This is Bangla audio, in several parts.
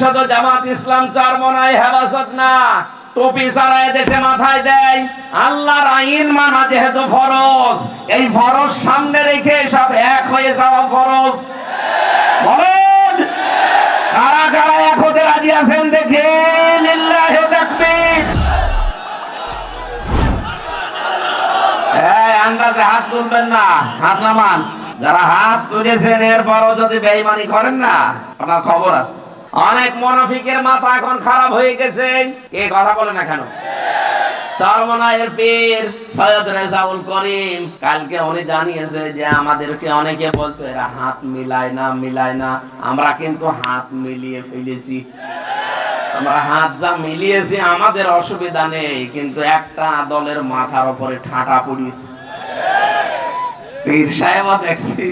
শুধু জামাত ইসলাম চরমনায় হেফাজত না। টুপি ছাড়া দেশে মাথায় দেয়। আল্লাহর আইন মানা যেহেতু ফরজ, এই ফরজ সামনে রেখে সব এক হয়ে যাওয়া ফরজ। কারা কারা এক হতে রাজি আছেন দেখে আন্দাজে হাত তুলবেন না, হাত নামান। যারা হাত তুলেছেন, এরপরও যদি বেঈমানি করেন না, আপনার খবর আছে। অনেক মুনাফিকের মাথা এখন খারাপ হয়ে গেছে। কে কথা বলে না কেন? চরমনায়ের পীর সৈয়দ রেজাউল করিম কালকে উনি জানিয়েছে যে আমাদেরকে অনেকে বলতো, এরা হাত মিলায় না মিলায় না। আমরা কিন্তু হাত মিলিয়ে ফেলেছি। আমরা হাত যা মিলিয়েছি, আমাদের অসুবিধা নেই। কিন্তু একটা দলের মাথার উপরে ঠাটা পড়িস পীর সাহেবও দেখছি,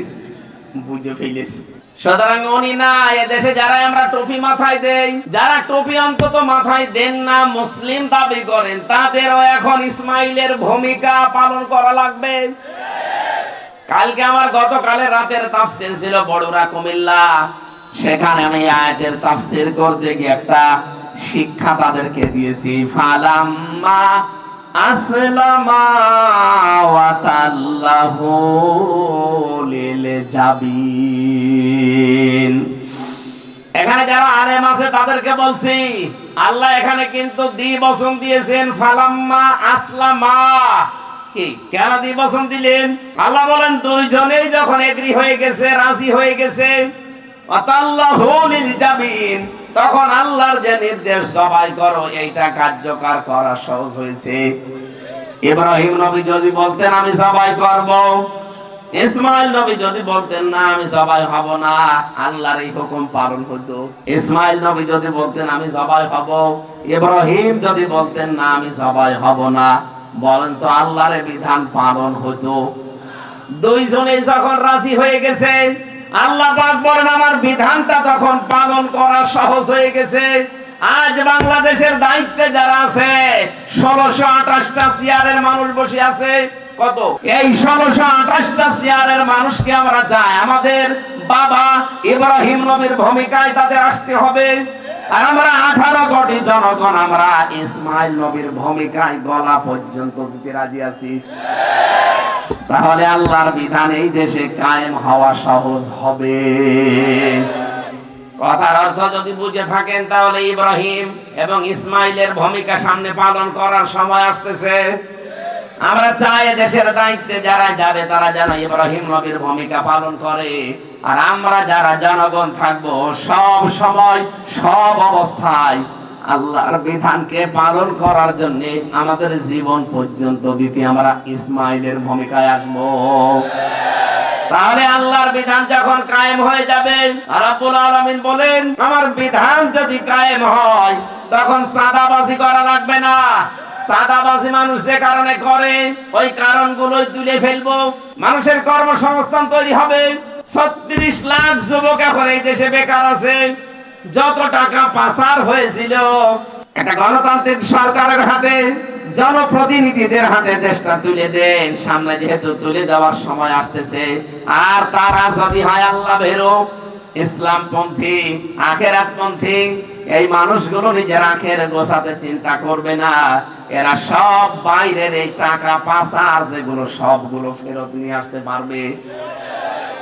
বুঝে ফেলেছি। সুতরাং উনি না, এদেশে যারা আমরা টুপি মাথায় দেই, যারা টুপি অন্তত মাথায় দেন না, মুসলিম দাবি করেন, তাদেরও এখন ইসমাইলের ভূমিকা পালন করা লাগবে। কালকে আমার গতকালের রাতের তাফসির ছিল বড়ুরা কুমিল্লা। সেখানে আমি আয়াতের তাফসির করতে গিয়ে একটা শিক্ষা তাদেরকে দিয়েছি। ফালাম্মা আসলামা ওয়া জাবিন এখানে যারা আলেম আছে, তাদেরকে বলছি, আল্লাহ এখানে কিন্তু দ্বি বচন দিয়েছেন, ফালাম্মা আসলামা। কেন দ্বি বচন দিলেন? আল্লাহ বলেন, দুইজনেই যখন এগ্রি হয়ে গেছে, রাজি হয়ে গেছে তখন আল্লাহর যে নির্দেশ, সবাই করো, এইটা কার্যকর করা সহজ হয়েছে। ইব্রাহিম নবী যদি বলতেন, আমি সবাই করব। ইসমাইল নবী যদি বলতেন, না, আমি সবাই হব না, আল্লাহর এই হুকুম পালন হতো। ইসমাইল নবী যদি বলতেন, আমি সবাই হব। ইব্রাহিম যদি বলতেন, না, আমি সবাই হব না। বলেন তো আল্লাহর বিধান পালন হতো। দুইজনেই যখন রাজি হয়ে গেছে, আল্লাহ পাক বলেন, আমার বিধানটা তখন পালন করা সহজ হয়ে গেছে। আজ বাংলাদেশের দায়িত্বে যারা আছে, ষোলোশো আঠাশটা চেয়ারের মানুষ বসে আছে। কত? এই ষোলোশো আঠাশটা চেয়ারের মানুষকে আমরা চাই? আমাদের বাবা ইব্রাহিম নবীর ভূমিকায় তাদের আসতে হবে। আর আমরা আঠারো কোটি জনগণ, আমরা ইসমাইল নবীর ভূমিকায় গলা পর্যন্ত দিতে রাজি আছি। তাহলে আল্লাহর বিধান এই দেশে কায়েম হওয়া সহজ হবে। কথার অর্থ যদি বুঝে থাকেন, তাহলে ইব্রাহিম এবং ইসমাইলের ভূমিকা সামনে পালন করার সময় আসতেছে। আমরা চাই দেশের দায়িত্বে যারা যাবে, তারা যেন ইব্রাহিম নবীর ভূমিকা পালন করে। আর আমরা যারা জনগণ থাকব, সব সময়, সব অবস্থায় আল্লাহর বিধানকে পালন করার জন্য আমাদের জীবন পর্যন্ত দিতে আমরা ইসমাইলের ভূমিকায় আসব। তাহলে আল্লাহর বিধান যখন কায়েম হয়ে যাবে, রাব্বুল আলামিন বলেন, আমার বিধান যদি কায়েম হয়, তখন সাদাবাজি করা লাগবে না। সাদাবাজি মানুষ যে কারণে করে, ওই কারণগুলোই তুলে ফেলব। মানুষের কর্মসংস্থান তৈরি হবে। ছত্রিশ লাখ যুবক এখন এই দেশে বেকার আছে। যত টাকা পাচার হয়েছিল একটা গণতান্ত্রিক সরকারের হাতে, জনপ্রতিনিধিদের হাতে দেশটা তুলে দেন সামনে যেহেতু তুলে দেওয়ার সময় আসতেছে, আর তারা যদি হয় আল্লাহ বেরো ইসলাম পন্থী আখেরাত পন্থী এই মানুষগুলো নিজের আখের গোছাতে চিন্তা করবে না। এরা সব বাইরের এই টাকা পাচার যেগুলো সবগুলো ফেরত নিয়ে আসতে পারবে।